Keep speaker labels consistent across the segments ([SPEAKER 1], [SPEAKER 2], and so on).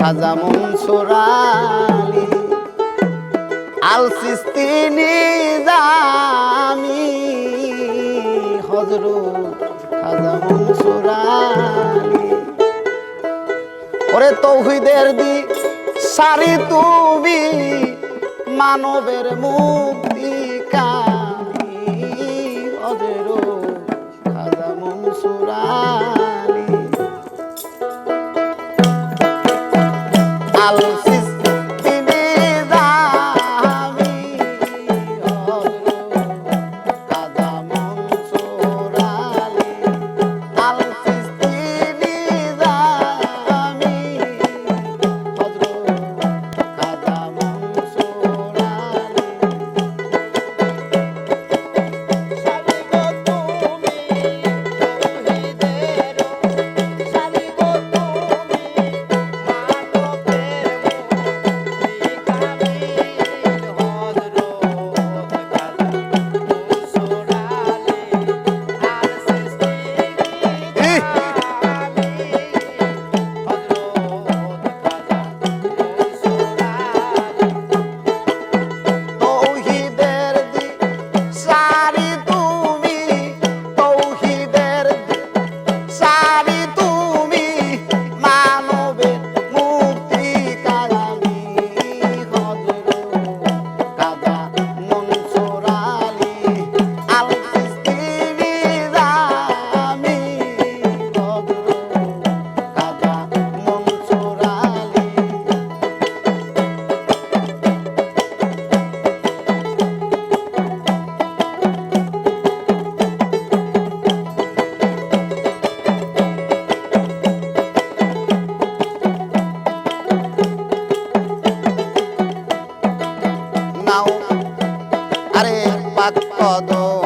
[SPEAKER 1] খাজা মনসুর আলী আল সিস্তিনি জামি হজরত খাজা মনসুর ওরে তৌহিদের দি, সারি তুমি মানবের মুক্তি কামি হজরত খাজা মনসুর quatro codó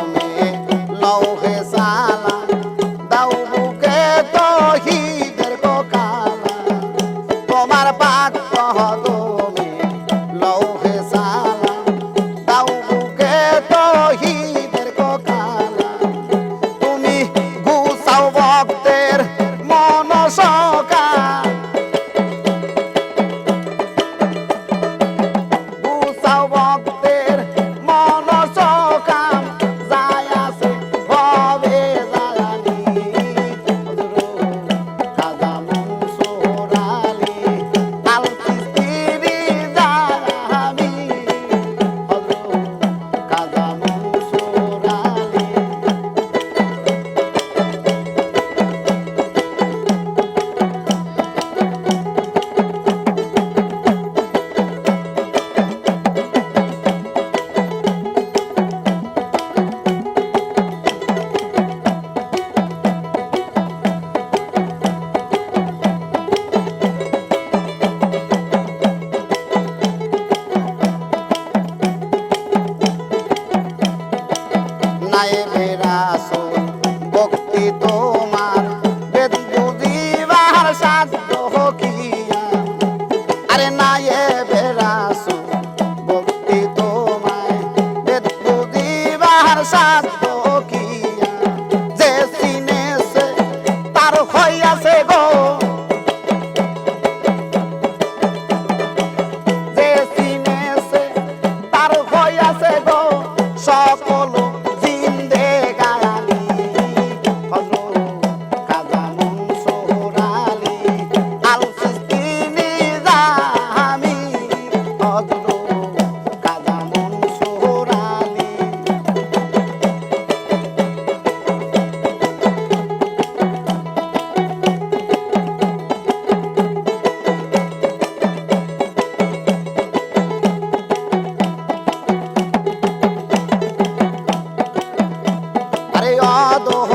[SPEAKER 1] adoro.